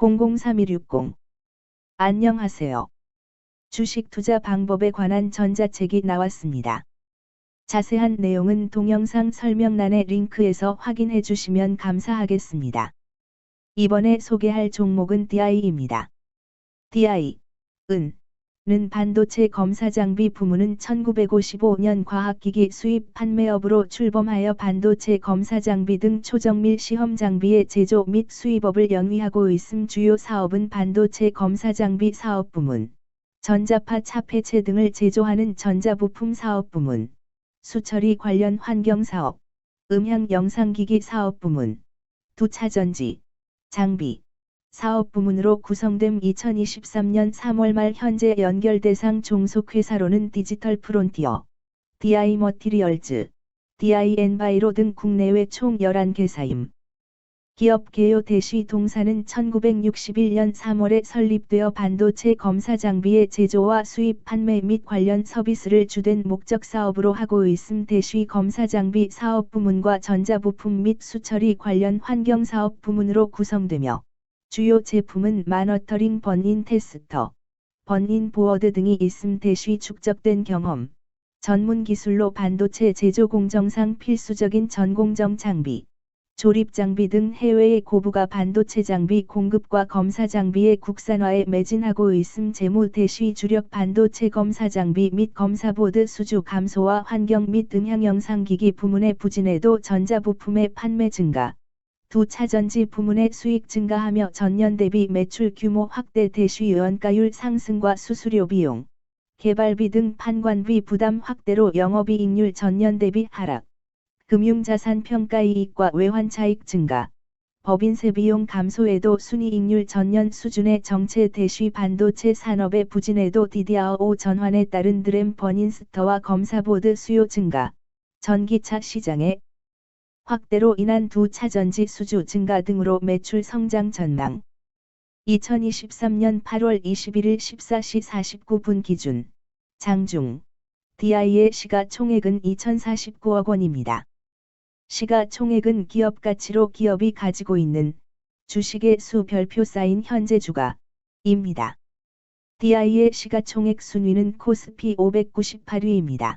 003160 안녕하세요. 주식 투자 방법에 관한 전자책이 나왔습니다. 자세한 내용은 동영상 설명란의 링크에서 확인해 주시면 감사하겠습니다. 이번에 소개할 종목은 DI입니다. DI, 은, 는 반도체 검사 장비 부문은 1955년 과학기기 수입 판매업으로 출범하여 반도체 검사 장비 등 초정밀 시험 장비의 제조 및 수입업을 영위하고 있음 주요 사업은 반도체 검사 장비 사업 부문, 전자파 차폐체 등을 제조하는 전자부품 사업 부문, 수처리 관련 환경 사업, 음향 영상기기 사업 부문, 두차전지, 장비, 사업 부문으로 구성됨 2023년 3월 말 현재 연결 대상 종속 회사로는 디지털 프론티어, DI 머티리얼즈, DI 엔바이로 등 국내외 총 11개사임. 기업 개요 대시 동사는 1961년 3월에 설립되어 반도체 검사 장비의 제조와 수입 판매 및 관련 서비스를 주된 목적 사업으로 하고 있음 대시 검사 장비 사업 부문과 전자부품 및 수처리 관련 환경 사업 부문으로 구성되며 주요 제품은 마너터링 번인 테스터, 번인 보어드 등이 있음 대쉬 축적된 경험, 전문 기술로 반도체 제조 공정상 필수적인 전공정 장비, 조립 장비 등 해외의 고부가 반도체 장비 공급과 검사 장비의 국산화에 매진하고 있음 재무 대쉬 주력 반도체 검사 장비 및 검사 보드 수주 감소와 환경 및 음향 영상 기기 부문의 부진에도 전자부품의 판매 증가, 두 차전지 부문의 수익 증가하며 전년 대비 매출 규모 확대 대쉬 원가율 상승과 수수료 비용, 개발비 등 판관비 부담 확대로 영업이익률 전년 대비 하락, 금융자산 평가이익과 외환차익 증가, 법인세 비용 감소에도 순이익률 전년 수준의 정체 대쉬 반도체 산업의 부진에도 DDR5 전환에 따른 드램 버닌스터와 검사보드 수요 증가, 전기차 시장에 확대로 인한 두 차전지 수주 증가 등으로 매출 성장 전망. 2023년 8월 21일 14시 49분 기준 장중 DI의 시가총액은 2049억 원입니다. 시가총액은 기업 가치로 기업이 가지고 있는 주식의 수 별표 쌓인 현재 주가입니다. DI의 시가총액 순위는 코스피 598위입니다.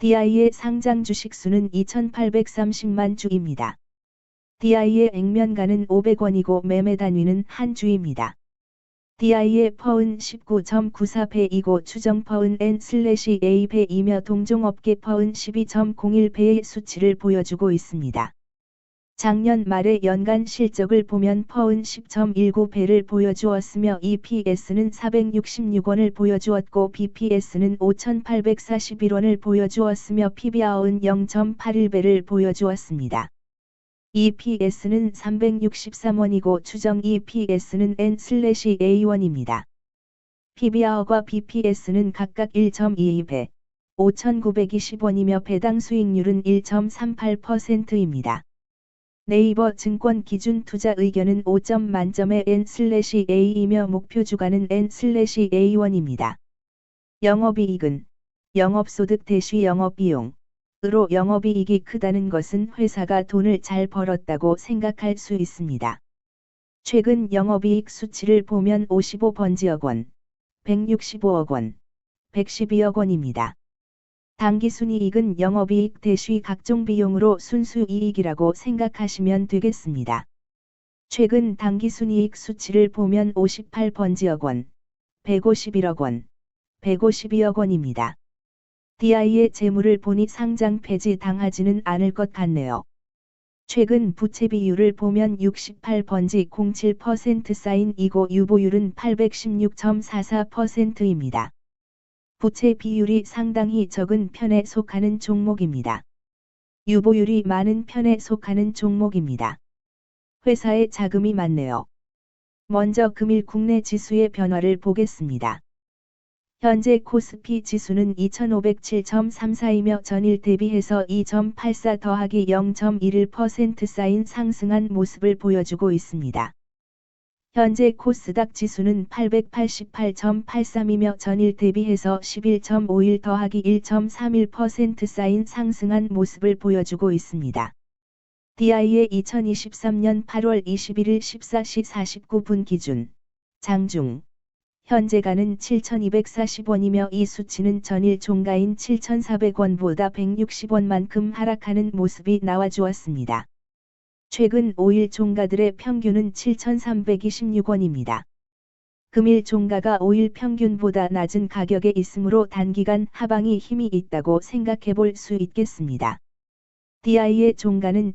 DI의 상장 주식 수는 2830만 주입니다. DI의 액면가는 500원이고 매매 단위는 한 주입니다. DI의 퍼은 19.94배이고 추정 퍼은 N/A배이며 동종업계 퍼은 12.01배의 수치를 보여주고 있습니다. 작년 말의 연간 실적을 보면 퍼은 10.19배를 보여주었으며 EPS는 466원을 보여주었고 BPS는 5,841원을 보여주었으며 PBR은 0.81배를 보여주었습니다. EPS는 363원이고 추정 EPS는 N/A1입니다. PBR과 BPS는 각각 1.22배, 5,920원이며 배당 수익률은 1.38%입니다. 네이버 증권 기준 투자 의견은 5점 만점의 N/A이며 목표 주가는 N/A1입니다. 영업이익은 영업소득 대시 영업비용 으로 영업이익이 크다는 것은 회사가 돈을 잘 벌었다고 생각할 수 있습니다. 최근 영업이익 수치를 보면 55번지억 원, 165억 원, 112억 원입니다. 당기순이익은 영업이익 대시 각종 비용으로 순수이익이라고 생각하시면 되겠습니다. 최근 당기순이익 수치를 보면 58번지억 원, 151억 원, 152억 원입니다. DI의 재물을 보니 상장 폐지 당하지는 않을 것 같네요. 최근 부채 비율을 보면 68번지 07% 쌓인 이고 유보율은 816.44%입니다. 부채 비율이 상당히 적은 편에 속하는 종목입니다. 유보율이 많은 편에 속하는 종목입니다. 회사에 자금이 많네요. 먼저 금일 국내 지수의 변화를 보겠습니다. 현재 코스피 지수는 2507.34이며 전일 대비해서 2.84 더하기 0.11% 쌓인 상승한 모습을 보여주고 있습니다. 현재 코스닥 지수는 888.83이며 전일 대비해서 11.51 더하기 1.31% 쌓인 상승한 모습을 보여주고 있습니다. DI의 2023년 8월 21일 14시 49분 기준 장중 현재가는 7,240원이며 이 수치는 전일 종가인 7,400원보다 160원만큼 하락하는 모습이 나와주었습니다. 최근 5일 종가들의 평균은 7,326원입니다. 금일 종가가 5일 평균보다 낮은 가격에 있으므로 단기간 하방이 힘이 있다고 생각해 볼 수 있겠습니다. DI의 종가는